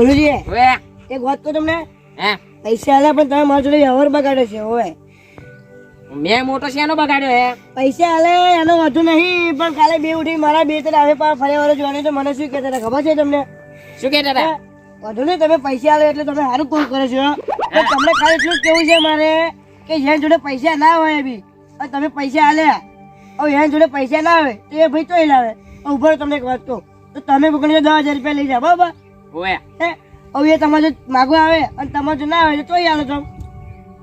બોલુજી હવે? એક વાત તો તમને? હે? પૈસા આલ્યા પણ તમે મારા જોડે વ્યવહાર બગાડ્યો છે હવે. મેં મોટો શેનો બગાડ્યો હે? પૈસા આલે એનો વધુ નહીં પણ કાલે બે ઉઠી મારા બે ત્રણ આવે પણ ફરી વાર જોવાની તો મને શું કહેતા હતા? ખબર છે તમને? શું કહેતા હતા? વધુ નહીં તમે પૈસા આલે એટલે તમે સારું કોલ કરો છો. પણ તમને ખાલી એટલું જ કેવું છે મારે કે જેન જોડે પૈસા ના હોય બી. તમે પૈસા આલ્યા હવે એની જોડે પૈસા ના આવે તો એ ભાઈ તોય લાવે. ઊભો તમને એક વાત કહું. તો તમે કોકને દસ હજાર રૂપિયા લઈ જાઓ બરાબર? હે? હવે તમારે જો માગવા આવે અને તમારે જો ના આવે તો તોય આલો તમે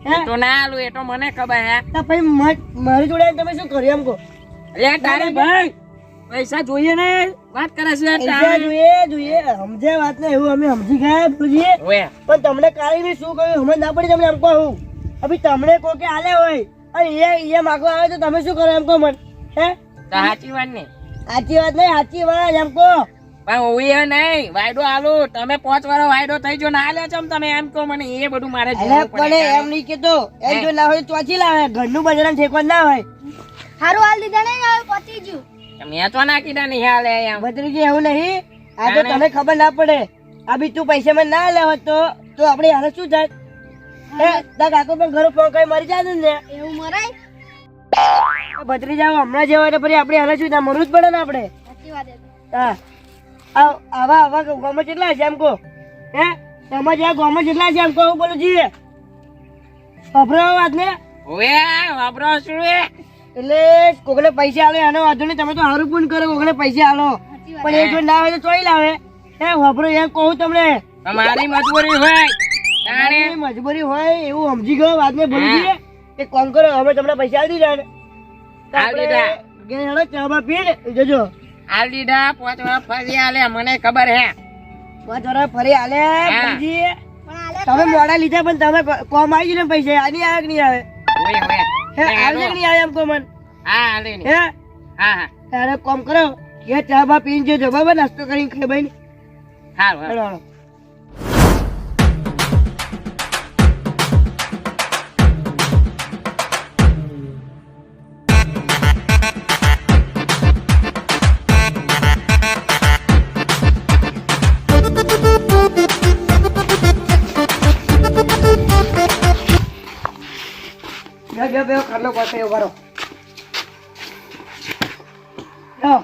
હે? તો ના આલું એ તો મને ખબર હે. તો ભાઈ મારી જોડે તમે શું કર્યું એમ કહો? અરે તારે ભાઈ. પૈસા જોઈએ ને. વાત કરે છે પૈસા જોઈએ જોઈએ. સમજે વાત ને એવું અમે સમજી ગયા બોલીએ. પણ તમને કાઈ બી શું કહ્યું હમણાં ના પડી તમને એમ કહું અભી તમને કહો કે આલે હોય અને એ એ માગવા આવે તો તમે શું કરો એમ કહો મને? હે? સાચી વાત ને. સાચી વાત નહીં સાચી વાત એમ કહો. પણ હું એ નહીં વાયદો આલું. તમે પાંચ વાર વાયદો થઈ જો ના લે ચમ તમે એમ કહો મને એ બધું મારે અરે જોવું પણ પડે એમ નહીં કેતો એમ જો ના હોય તો લાવે. ઘરનું બજાર ઠેકવા ના હોય. હારું હાલ દીધા નહીં હવે પતી ગયું. મેં તો ના કીધા નહીં હાલે ભદ્રીજી એવું નહીં. આ તો ના, ના. તને ખબર ના પડે. આ બી તું પૈસા માં ના લેવા તો તો આપણે હાલ શું થાય હે. તાર કાકો પણ ઘર ફોન કરી મરી જાય ને. એવું મરાય? ભત્રીજા હમણાં જેવા તો પછી આપણે હાલ શું થાય? મરવું જ પડે ને આપણે. સાચી વાત હા. આવા આવા ગામમાં કેટલા છે એમ કહો? હે? તમારે જ્યાં ગામમાં કેટલા છે એમ કહો હું બોલું છીએ વાપરો વાત ને. ઓએ વાપરો શું એ? એટલે કોકને પૈસા આલે આનો વાંધો નહીં તમે તો સારું પણ કરો કોકને પૈસા આલો. પણ એ જો ના હોય તો ચોઈ લાવે. હે વાપરો એમ કહું તમને. તમારી મજબૂરી હોય. તાણે. તારે મજબૂરી હોય એવું સમજી ગયો વાત ને ભૂલી જઈએ એક કોમ કરો હવે તમને પૈસા આપી દીધા ને. ચા પીએ જજો. આલ દીધા પાંચ વાર ફરી આલે મને ખબર હે. પાંચ વાર ફરી આલે આલે તમે મોડા લીધા પણ તમે કોમ આવી ગયું ને પૈસા આની આવે કે નહીં આવે? હે આવે કે નહીં આવે એમ કહો મને હા હાલે હે? હા હા. તારે કોમ કરો. એ ચા બા પીને જજો બરાબર? નાસ્તો કરીને ખાઈ ભાઈ હાલો હારું. બેહો, બેહો, ખાટલો પાસે ઊભા રહો. હા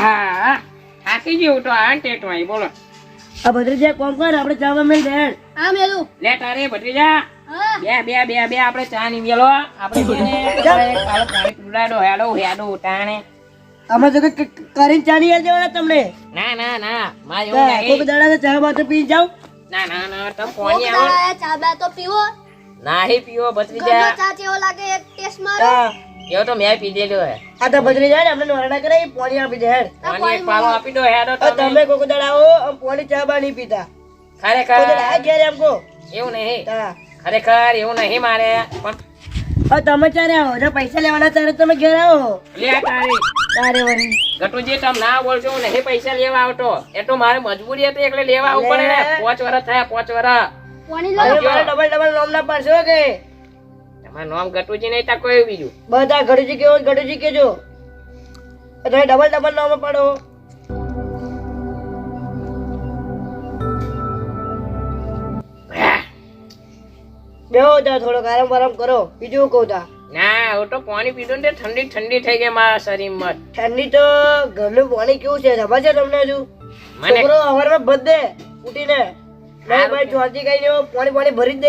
હા થાકી તો આ ને બોલો. આ ભદ્રજી કોમ કર આપણે ચા બા મેળ દે મેલું. લે તારે ભત્રીજા. બે બે બે બે આપણે ચા ની વેલો. આપણે બેને કાલે પાણી પીવડાડો હેડો હેડો ઉટાણે અમે તો કરીને ચા નહીં જવાના તમને? ના ના ના. મારે એવું દાડા ચા બા પી જાવ ના ના ના આવો? ચા બા તો પીવો? નાહી પીવો ભત્રીજા ચા કેવો લાગે એક ટેસ્ટ મારો. એવો તો મેં પીધેલો હે. આ તો ભદ્રી જાય ને અમને નોરડા કરાવી પોણી આપી દે હેડ. પોણી એક પાલો આપી દો હેડો તમે. કોકો દડાવો પાણી ચા બાની પીતા. ખરેખર. આ ઘેર એમ કો એવું નહીં. ખરેખર એવું નહીં મારે. પણ તમે ચારે આવો? જો પૈસા લેવાના ત્યારે તમે ઘેર આવો. લે તારી. તારે વળી. ગટુજી તમે ના બોલશો હું નહીં પૈસા લેવા આવતો. એ તો મારે મજબૂરી હતી એટલે લેવા આવું પડે ને. પાંચ વર્ષ થયા પાંચ વર્ષ પાણી લો. મારે ડબલ ડબલ નોમ ના પાડશો કે? તમારું નામ ગટુજી નહીં તા કોઈ બીજું. બધા ઘડીજી કેવો ઘડીજી કેજો. તમે ડબલ ડબલ નોમ પાડો. બેહો ત્યાં થોડોક આરામ આરામ કરો. બીજું કહું તા ના હું તો પાણી પીધું ને ઠંડી ઠંડી થઈ ગઈ મારા શરીરમાં. ઠંડી તો ઘરનું પાણી કેવું છે ખબર છે તમને હજુ? મને છોકરો હવારમાં બધે ઉઠીને નહીં ભાઈ ચોથી કઈ નહીં પાણી પાણી ભરી જ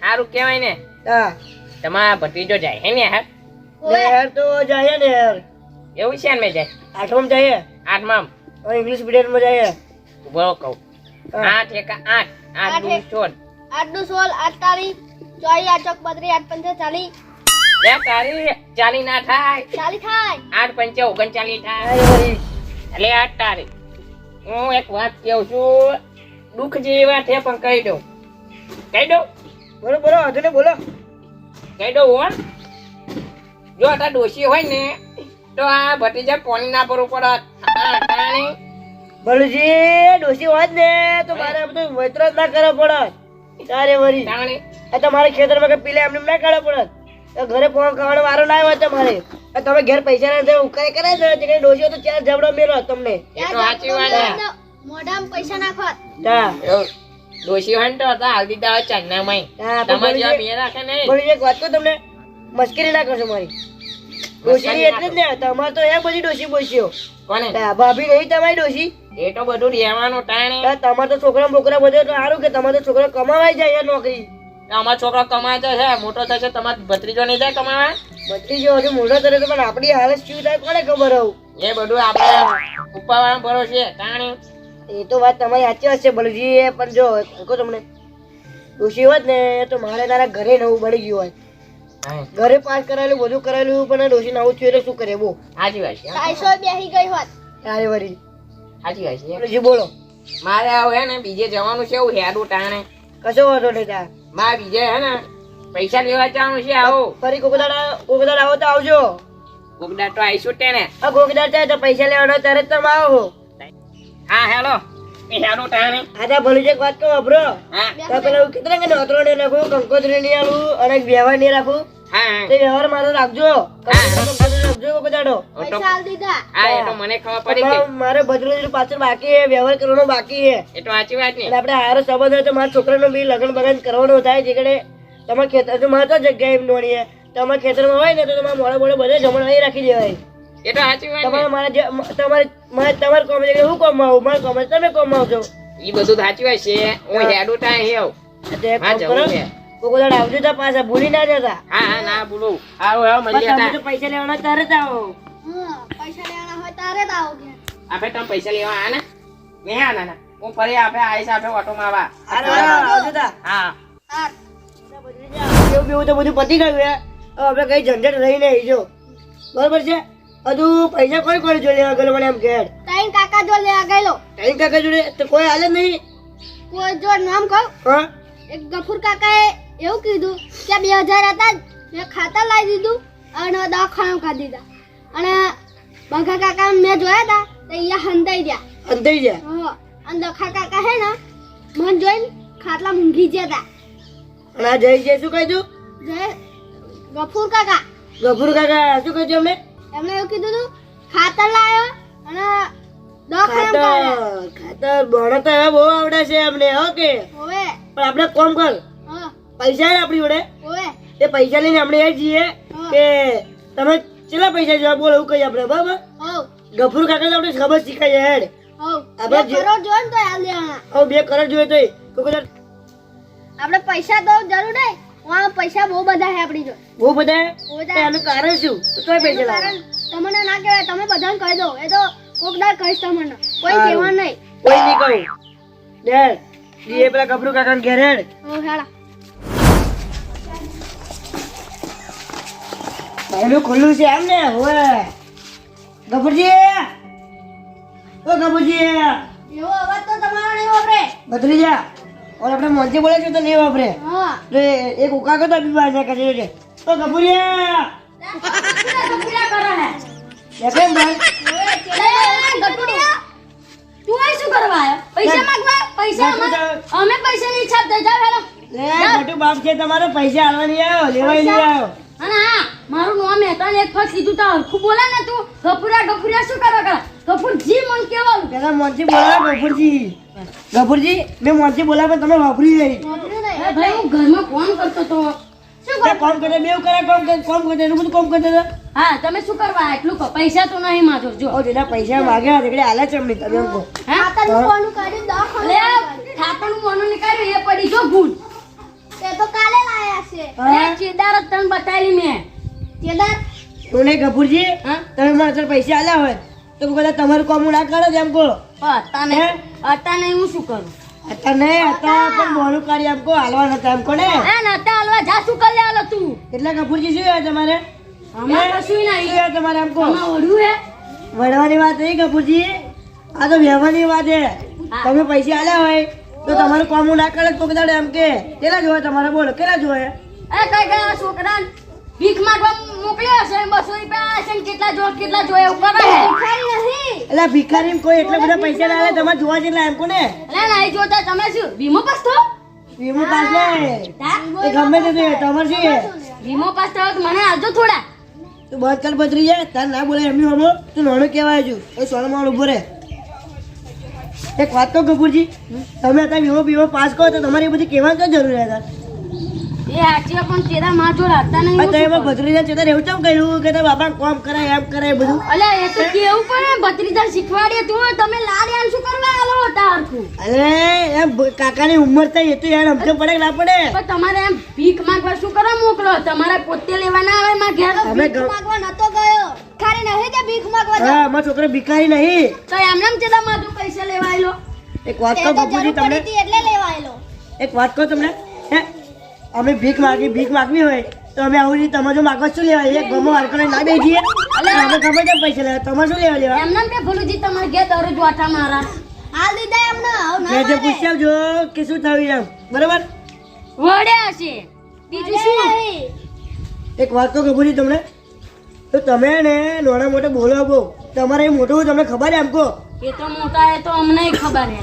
સારું કહેવાય ને. હા. તમારા ભત્રીજો જાય હે ને યાર? યાર તો જાય ને યાર. એવું છે ને મેં જાય? આઠમાં? જઈએ આઠમાં ઇંગ્લિશ મીડિયમમાં જઈએ ઊભો કહું. આઠ એક આઠ. આઠ દુ. સોળ આઠ દુ સોળ આઠ તારી ચોઈ આઠ ચોક બત્રી આઠ પંચે ચાલી બે તારી ચાલી ના થાય. ચાલી થાય. આઠ પંચે ઓગણચાલીસ થાય. એટલે આઠ તારીખ હું એક વાત કહું છું. દુઃખ જેવા છે પણ કહી દઉં. કહી દઉં? બોલો બોલો હજુ બોલો. કહી દઉં હો જો આ ડોશી હોય ને તો આ ભત્રીજા પોણી ના ભરવું પડે આ ટાણી હોય ને તો મારે બધું વૈત્ર જ ના કરવો પડે. તારે વરી આ તમારે ખેતરમાં કે પીલે એમને એમ ના કાઢવો પડે. તો ઘરે ફોન ખાવાનો વારો ના હોય તમારે મારે. તમે ઘેર પૈસા ના દે ઉકાઈ કરે છે તે ડોસીઓ તો ચાર જબડો મેલો તમને. એ તો સાચી વાત છે. મોઢામાં પૈસા નાખોત ડોશી હોય ને તો હતા હાલ દીધા હોય ચાંદનામાંય. હા, તમારે જેવા. બે રાખે નહીં બોલી એક વાત કહું તમને? મસ્કરી ના કરશો મારી. ડોશીની એટલે જ ને તમારે તો એ બધી ડોશી બોશીઓ કોને? તા ભાભી નહીં તમારી ડોશી? એ તો બધું રહેવાનું ટાણે. તા તમારે તો છોકરા બોકરા બધે તો સારું કે તમારે તો છોકરા કમાવાય જાય નોકરી. અમારો છોકરો કમાય તો છે મોટો થશે તમારો ભત્રીજો નહીં જાય કમાવા? ભત્રીજો જો હજુ મોટો કરે તો પણ આપણી હાલત શું થાય કોને ખબર હોવ એ બધું આપણે ઉપરવાળા ભરોસે ટાણે એ તો વાત તમારી સાચી વાત છે બળજી એ પણ જો કહું તમને ડોશી હોત ને તો મારે તારા ઘરે નવું બળી ગયું હોય. ઘરે પાસ કરાયેલું બધું કરાયેલું પણ ડોશી નવું થયું એટલે શું કરે બો સાચી વાત છે. સાયસો બેસી ગઈ હોત. તારે વળી. સાચી વાત છે. બળજી બોલો. મારે આવું હે ને બીજે જવાનું છે એવું હેડું ટાણે. કશો વાંધો નહીં તાર. મારે બીજે હે ને પૈસા લેવા જવાનું છે આવો. ફરી કોકદાડા કોકદાડ આવો તો આવજો. કોકડા તો આવીશું તેને. આ કોકદાડ થાય તો પૈસા લેવાનો ત્યારે જ તમે આવો. હા હેલો. એ હેડું ટાણે આજા ભલું એક વાત કહું અભરો હા. તો પેલા કેટલા કે નોતરો ને રાખું કંકોત્રી ને આલું અને વ્યવહાર ને રાખું. હા તે વ્યવહાર મારો રાખજો. રાખજો કોકદાડો હા તો- પૈસા આલ દીધા. હા એ તો મને ખબર પડી ગઈ. મારે ભદ્રજી પાછળ બાકી છે વ્યવહાર કરવાનો બાકી છે. એ તો સાચી વાત ને. આપણે હારો સંબંધ હોય તો મારા છોકરાનો બી લગ્ન બગન કરવાનો થાય જે કડે. તમારે ખેતર મારે તો જગ્યા એમ નોણીએ. તમારા ખેતરમાં હોય ને તો તમારા મોડા મોડે બધે જમણ રાખી દેવાય. એ તો સાચી વાત તમારે મારા જે તમારે મારે તમારે કોમ છે હું કોમ આવું? મારે કોમ તમે કોમ આવજો. એ બધું સાચી વાત છે. હું હેડું ટાણે હેવ હા, જવું છે. કોકો આવજો તા પાછા. ભૂલી ના જતા. હા હા ના બોલું આવો આવો પૈસા લેવાના ત્યારે જ આવો. પૈસા લેવાના હોય તારે જ આવો આપણે તમે પૈસા લેવા આ ને મેં હા ના. ના હું ફરી આપણે આવીશ ઓટો ઓટોમાં આવા. આવજો તા હા. હા. એવું બેવું તો બધું પતી ગયું હે. હવે કઈ ઝંઝટ રહી નહીં જો. બરોબર છે? હજુ પૈસા કોઈ કોઈ જોઈ લેવા ગયેલો મને એમ કે તાઈન કાકા જો લેવા ગયેલો. ટાઈમ કાકા જોડે? તો કોઈ હાલે નહીં? કોઈ જો નામ કહો. હા? એક ગફુર કાકાએ એવું કીધું કે બે હજાર હતા મેં ખાતા લાવી દીધું અને દવાખાના ખાધી દીધા. અને બઘા કાકા મેં જોયા હતા તો અહીંયા હંધાઈ ગયા. હંધાઈ ગયા? હા અને દખા કાકા હે ને મન જોઈને ખાટલા મૂંઘી ગયા હતા. અને જય જય શું કહી દઉં? જય ગફુર કાકા. ગફુર કાકા શું કહી અમને એમણે એવું કીધું હતું ખાતર લાવ્યો અને ખાતર ખાતર ભણો તો હવે બહુ આવડે છે એમને ઓકે પણ આપણે કોમ કર પૈસા ને આપણી જોડે. હોવે. એ પૈસા લઈને આપણે એ જઈએ કે તમે કેટલા પૈસા જોવા બોલો એવું કહીએ આપણે બરાબર? ગફુર કાકા આપણે ખબર શીખાય હેડ. આપણે બે કરોડ તો જોઈએ તો આપણે પૈસા તો જરૂર નહીં. વાં પૈસા બહુ બધા છે આપણી જોડે. બહુ બધા? એનું કારણ શું? તો તોય પૈસા લાવો. તમને ના કહેવાય તમે બધાને કહી દો. એ તો કોકદાર કહીશ તમને. કોઈ કહેવા નહીં. કોઈ નહીં કહું. દે દીએ પેલા ગભરું કાકા ઘેર હો હેડા. પહેલું ખુલ્લું છે એમ ને હવે. ગભરજી ઓ ગભરજી એવો અવાજ તો તમારો નહીં વાપરે. બદલી જા. ઓર આપણે મોંચે બોલે છે તો નહીં વાપરે. હા. તો એક ઉકા કરતો બી ના કરે છે તો ગભરિયા! પૂરા કરો હે એ કેમ ભાઈ? તું આય શું કરવા આવ્યો? પૈસા માંગવા? પૈસા અમે પૈસાની ઈચ્છા થઈ જાવ હેલો. લે ગટુ બાપ છે તમારો પૈસા આલવા નહીં આવ્યો લેવાય નહીં આવ્યો. અને હા મારું નામ હેતાને એક ફસ કીધું તો હરખું બોલા ને તું. ગપુરા ગફુરા શું કરવા કરે ગફુર જી મન કેવાનું પેલા મોંચી બોલાવે કપૂરજી કપૂરજી મેં મોંચી બોલાવે પણ તમે વાપરી જઈ ભાઈ હું ઘરમાં ફોન કરતો તો. કોમ કરે બેવ કરે કોમ કરે કોમ કરે એટલું બધું કોમ કરે. હા તમે શું કરવા? એટલું પૈસા તો નહીં માજો જો. ઓ જેના પૈસા માગ્યા એટલે આલે છે અમને તમે એમ કહો હા? ખાતરનું કર્યું દવાખાનું ખાતરનું મોનું નીકાળ્યું? એ પડી જો ભૂલ. તે તો કાલે લાયા છે? અરે ચેદાર તન બતાવી મેં. ચેદાર તો ગભુરજી હા? તમે મારા પૈસા આલ્યા હોય? તો બધા તમારું કોમ ના કરો જ એમ કહો અતાને હે? અતાને હું શું કરું? અત્યારે નહીં અત્યારે! પણ મોનું કાઢી એમ કહો હાલવા નતા એમ કહો ને. હે ને અત્યારે હાલવા જા શું કરી આલો તું? એટલે કપૂરજી શું હોય તમારે? અમારે હે? કશું શું નહીં હોય તમારે એમ કહો? આમાં વળ્યું હે. વડવાની વાત નહીં કપૂરજી. આ તો વ્યવહારની વાત છે. તમે પૈસા આલ્યા હોય તો તમારું કોમ ના કરે તો કદાચ એમ કે કેટલા જોવે તમારે બોલો કેટલા જોવે? એ કઈ કઈ છોકરા ભીખ માંગવા મોકલ્યો છે બસો રૂપિયા છે ને કેટલા જો કેટલા જો એવું કરે ભિખારી નથી. એટલે ભિખારી કોઈ એટલા બધા પૈસા ના આલે તમારે જોવા જેટલા એમ કોને? જોતા તમે શું વીમો પાસ થો વીમો પાસ લે ગમે તે તમારે શું વીમો પાસ થયો. મને આવજો થોડા. તું બંધ કર જાય તાર ના બોલે એમની હમો. તું નાનું કહેવાય છું. એ ઊભો રહે. એક વાત તો કપૂરજી તમે અત્યારે વીમો વીમો પાસ કરો તો તમારી બધી કહેવાની તો જરૂર હતા એ સાચી પણ તેરા માં હતા નહીં તમે એમાં ભત્રીજા ચેતર એવું કેમ કહ્યું કે બાપા કોમ કરાય એમ કરાય બધું. અલ્યા એ તો કેવું ભત્રીજા તું તમે લાડ્યા શું કરવા આલો હતા હરખું અરે એમ કાકાની ઉંમર થઈ એ તો યાર સમજો પડે ના પડે? પણ તમારે એમ ભીખ માંગવા શું કરવા મોકલો? તમારે પોતે લેવા ના આવે માં ઘેર ઘર- માંગવા નતો ગયો. ખાલી નહીં તે ભીખ માંગવા હા મારો છોકરો ભિખારી નહીં. તો એમને એમ ચેલા માં તું પૈસા લેવા આયલો? એક વાત કહું બાપુજી તમને. એટલે એક વાત કહો તમને. હે અમે ભીખ માગી ભીખ માગવી હોય તો અમે આવું રીતે તમે જો માગો શું લેવા? એક ગમો હરકડે ના બે જઈએ અમે ગમે છે પૈસા લેવા. તમારે શું લેવા લેવા? એમને એમ કે ભલુજી તમારે ઘેર દરરોજ વાટા મારા. હાલ દીધા એમને જે જે પૂછી આવજો કે શું થયું એમ. બરાબર? વડ્યા છે બીજું શું? એક વાત તો કબૂરી તમને. તો તમે ને નાના મોટે બોલો બહુ. તમારે એ મોટું તમને ખબર છે એમ કહો. એ તો મોટા એ તો અમને ખબર હે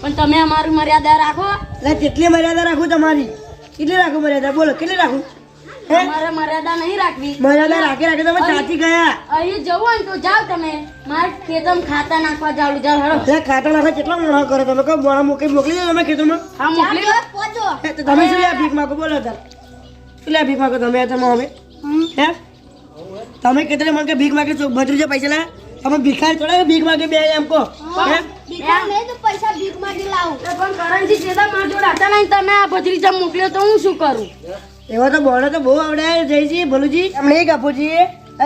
પણ તમે અમારી મર્યાદા રાખો. એટલે કેટલી મર્યાદા રાખું તમારી? કેટલી રાખું મર્યાદા? બોલો કેટલી રાખું? હે? મર્યાદા નહીં રાખવી. મર્યાદા રાખી રાખી તમે સાચી ગયા. અહીં જવું હોય ને તો જાઓ તમે. મારે ખેતમ ખાતા નાખવા જાવ જાવ એટલે ખાતા કેટલા મોણા કરો તમે? કહો મોણા મોકલી મોકલી દો તમે ખેતરમાં. હા મોકલી દો. હે, તમે શું ભીખ માગો? બોલો તાર. શું ભીખ માગો તમે? તમે હવે? હે? તમે કેટલે મને કે ભીખ માગે છો? ભત્રીજો પૈસા તમે ભિખારી થોડા ભીખ માંગે બે એમ કહો? હે પૈસા ભીખ માંગી લાવું. પણ કરણજી ચેદા માર જોડે હતા નહીં તમે આ ભત્રીજા મોકલ્યો તો હું શું કરું? એવા તો બોલો તો બહુ આવડે જયજી ભલુજી એમને એક આપોજી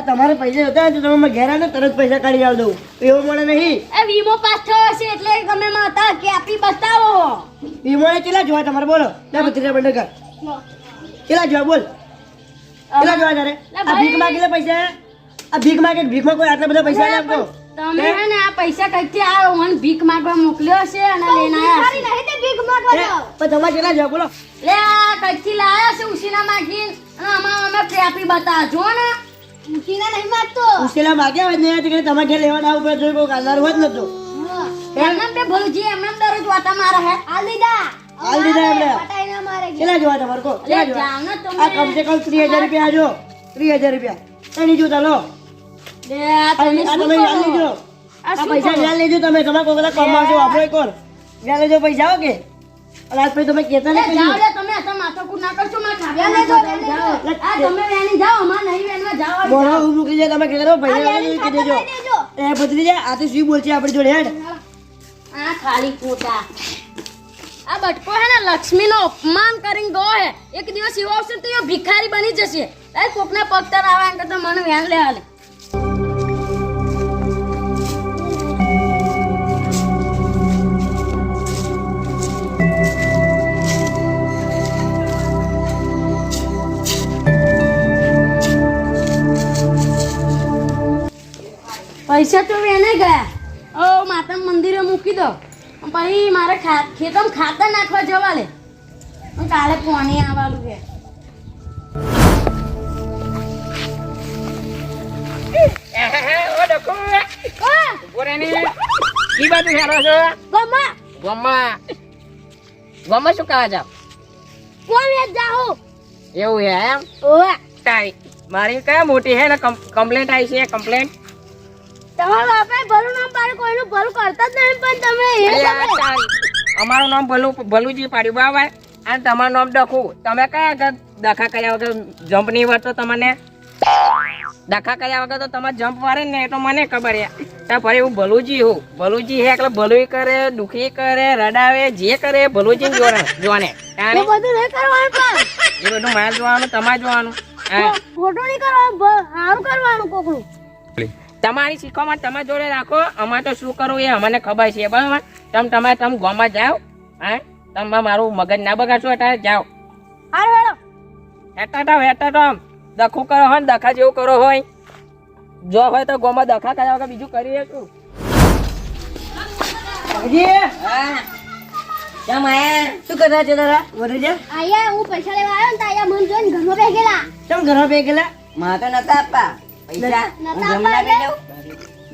તમારે પૈસા હતા તો તમે ઘેર તરત પૈસા કાઢી આવ દઉં. એવો મળે નહીં. એ વીમો પાસ થયો હશે એટલે તમે માં હતા કે આપી બતાવો. વીમો કેટલા જોવા તમારે બોલો? લે ભત્રીજા બંધ કર કેટલા જોવા બોલ? કેટલા જોવા તારે? આ ભીખ પૈસા? આ ભીખ માગે ભીખમાં કોઈ આટલા બધા પૈસા આપો તમે હે? ને આ પૈસા કઈથી આ ઓન ભીખ માંગવા મોકલ્યો છે અને લઈને આયા હશે નહીં તે ભીખ માંગવા તો તમારે કેટલા જોવા બોલો. લે આ કઈથી લાયા છે ઉસીના માંગી અને અમાર અમે પ્રેપી બતા જો ને. ઉસીના નહીં માંગતો. ઉસીના માગ્યા હોય ને તો કે તમારે લેવા ના ઉપર જોઈ કોઈ ગાલનાર હોત નતો. એમને બે ભલુજી એમને દરરોજ વાતા મારે હે. આ લીધા હાલ દીધા એમને. પટાઈના મારે કેટલા જોવા તમારે કો કેટલા જોવા આ કમ સે કમ ત્રીસ હજાર રૂપિયા આજો ત્રીસ હજાર રૂપિયા. એની જોતા લો. પૈસા લેજો તમે તમારે કોઈ બધા કમાવશો વાપરો લેજો પૈસા કે? આજ પછી તમે કેતા લે જાઓ લે તમે અત્યારે માથાકૂટ ના કરશો મારે ખાવા ના આ તમે વેણી જાઓ અમાર નહીં વેણવા જાઓ મોઢા ઊભું મૂકી જાય તમે કહેતા પૈસા વ્યાજ દેજો. એ બદલી જાય આ તો શું બોલશે આપણી જોડે હેડ. આ ખાલી ખોટા આ બટકો હે ને લક્ષ્મી નો અપમાન કરીને ગયો હે. એક દિવસ એવો આવશે તો એ ભિખારી બની જશે. એ કોકના પગ તર આવે એમ કરતા મને વ્યાન લે. હાલે પૈસા તો વેને ગયા. ઓ માતા મંદિરે મૂકી દો. પછી મારે ખા- ખેતરમાં ખાતર નાખવા જવા લે હું કાલે પોણી આવવાનું છે. ઓ ડોકુ. ઊભો રહે ને. ઈ બાજુ હેરો છો. ગમા ગોમાં ગોમાં શું કહા જાવ? કોણ વેચ જાહો? એવું હે એમ? ઓવા. તારી મારી કયા મોટી હે? ને કમ્પ્લેન્ટ આવી છે કમ્પ્લેન્ટ તમારા બાપે ભલું નામ પાડ્યું કોઈનું ભલું કરતા જ નહીં પણ તમે એ અમારું નામ ભલું ભલુજી પાડ્યું બાબા અને તમારું નામ ડખું. તમે કયા આગળ દખા કર્યા વગર જમ્પ નહીં વળતો તમને? દખા કર્યા વગર તો તમારે જમ્પ વારે ને એ તો મને ખબર છે. ત્યાં ફરી હું ભલુજી હું. ભલુજી હે એટલે ભલું કરે દુખી કરે રડાવે જે કરે ભલુજી જોને જોને તાણે? બધું નહીં કરવાનું પણ. એ બધું મારે જોવાનું તમારે જોવાનું. હા. ફોટો નહીં કરવાનું સારું કરવાનું કોકનું. તમારી શીખવામાં તમે જોડે રાખો અમારે તો શું કરવું એ અમને ખબર છે બરાબર? તમે તમારે તમે ગોમાં જાઓ હા? તમે મારું મગજ ના બગાડશો એટલે જાઓ. હારું હેડો હેટા તો તો આમ દખું કરો હોય ને દખા જેવું કરો હોય. જો હોય તો ગોમાં દખા કર્યા વગર બીજું કરીએ શું શું કરતા છે તારા? વરે આયા હું પૈસા લેવા આવ્યો ને તો આયા મન જોઈને ઘરમાં બેસી ગયેલા કેમ ઘરમાં પે ગયેલા માં તો નતા આપવા.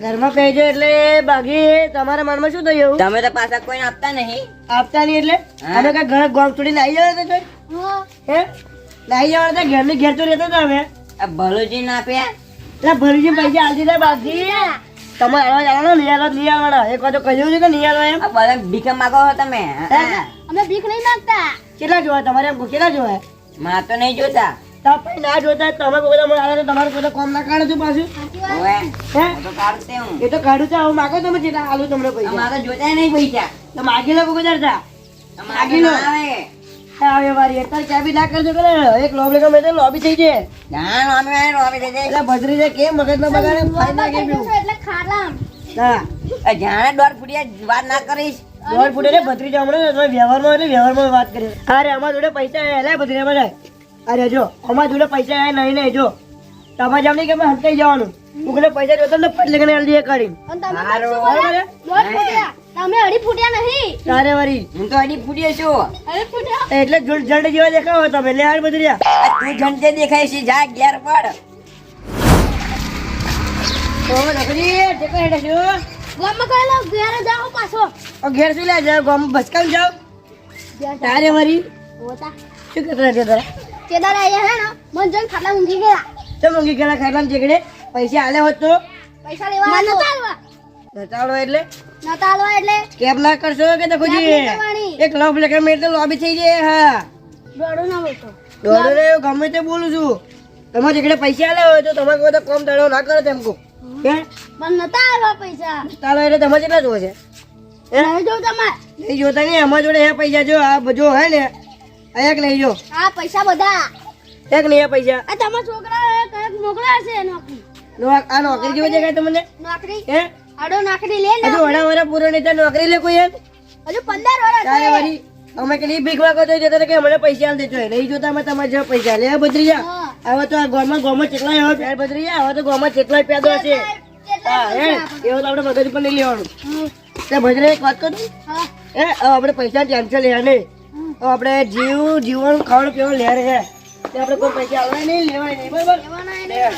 ઘરમાં કહેજો એટલે બાકી તમારા મનમાં શું થયું? તમે તો પાછા કોઈને આપતા નહીં. આપતા નહીં એટલે? અમે કઈ ઘર ગોમ છોડીને આવી જવા હતા હે. લાવી જવા હતા? ઘરની ઘેર તો રહેતા હતા અમે. ભલુજી ના આપ્યા? એટલે ભલુજી પૈસા આલી દીધા બાકી તમે આવા જવાનો ને આવો નહીં આવવાના. એક વાર તો કહ્યું છે કે નિયાલો એમ. બધા ભીખ માગો છો તમે અમે ભીખ નહીં માંગતા. કેટલા જોવા? તમારે એમ કેટલા જોવા? માં તો નહીં જોતા. તો ના જોતા તમે બધા મને તમારે બધા કોમ ના કાઢો છો પાછું. સાચી હે? તો કાઢતે હું એ તો કાઢું છે હું માગો તમે જેટલા આલુ તમને પૈસા. અમારે જોતા નહીં પૈસા. તો માગી લો કોઈ તા. અમારે માગી લો. આવે. વારી અત્યારે ક્યાં બી ના કરજો એક લોબી ગમે તો લોબી થઈ જાય. ના નો અમે દે દે એટલે ભદ્રી છે કેમ મગજમાં બગાડે ફાઈ ના કેમ એટલે ખારામ હા. જાણે દોર ફૂટિયા વાત ના કરીશ. દોર ફૂટે ને ભત્રી જાવ હમણાં તમે વ્યવહારમાં એટલે વ્યવહારમાં વાત કરી. અરે અમારા જોડે પૈસા હે ભત્રી બધા અરે જો અમારા જોડે પૈસા હે નહીં નહીં જો. તમારે જામ નહીં કે અમે હંતાઈ જવાનું. હું પૈસા જોતો ને પટલે લગને હલ્દી કરી તમે? દોઢ ફૂટ્યા. તમે અઢી ફૂટ્યા નહીં. તારે વરી હું તો અડી ફૂટ્યો છું. અઢી ફૂટ્યા? એટલે જળ જળ જેવા દેખાવ તમે. લે હાર ભત્રીયા તું જણતે દેખાય છે. જા ગેર પડ. હવે નકરી ટેકો હેડે છો ગામમાં કહેલો ઘેર જાઓ પાછો. ઓ ઘેર સુ લે જાવ ગામ ભસકાઈ જાવ જાઓ. તારે વરી ઓતા શું કરતા છે તારે કેદાર આયા હે ને મન જોઈને ખાટલા ઊંઘી ગયા. તો મંગી ગયા ખાટલા ચેકડે પૈસા આલે હોત તો? પૈસા લેવા નતા આલવા બતાડો એટલે? નતા એટલે કેબ ના કરશો કે તો કેબ એક લફ લેખા મેં એટલે લોબી થઈ જાય હા. ડોડો ના બોલતો ડોડો રે ગમે તે બોલું છું. તમે જેકડે પૈસા આલે હોય તો તમારે કોઈ તો કોમ ધડો ના કરો તેમ કહું. કે પણ નતા આલવા પૈસા. તારો એટલે તમે કેટલા જોવે છે. એ નહીં જોતા તમારે નહીં જોતા નહીં અમારા જોડે હે પૈસા જો આ જો હે ને. એક નહીં જો આ પૈસા બધા. એક નહીં હે પૈસા. આ તમારા છોકરા કંઈક મોકલા છે નોકરી. આ નોકરી જેવો દેખાય તમને? નોકરી? હે? આડો નોકરી લે ને હજુ વડા વડા પૂરો નહીં નોકરી લે કોઈ એક? હજુ પંદર વર્ષ તારે. વળી અમે કે ભીખ માંગો તો જતા કે અમને પૈસા આલ દેજો. નહીં જોતા અમે તમારે જે પૈસા. લે બદરી જા હવે તો આ ગોમાં ગોમાં કેટલા હવે પેર બદરી જા હવે તો ગોમાં કેટલાય પેદો છે કેટલા હા હે? એવો તો આપણે મગજ પર નહીં લેવાનું. તે ભજરે એક વાત કરું? હે. હવે આપણે પૈસા ટેન્શન લેવા નહીં. આપણે જીવ જીવન ખાવાનું પીવાનું લેર છે તે આપણે કોઈ પૈસા આવવાય નહીં લેવાય નહીં બરાબર લેવાના. લે.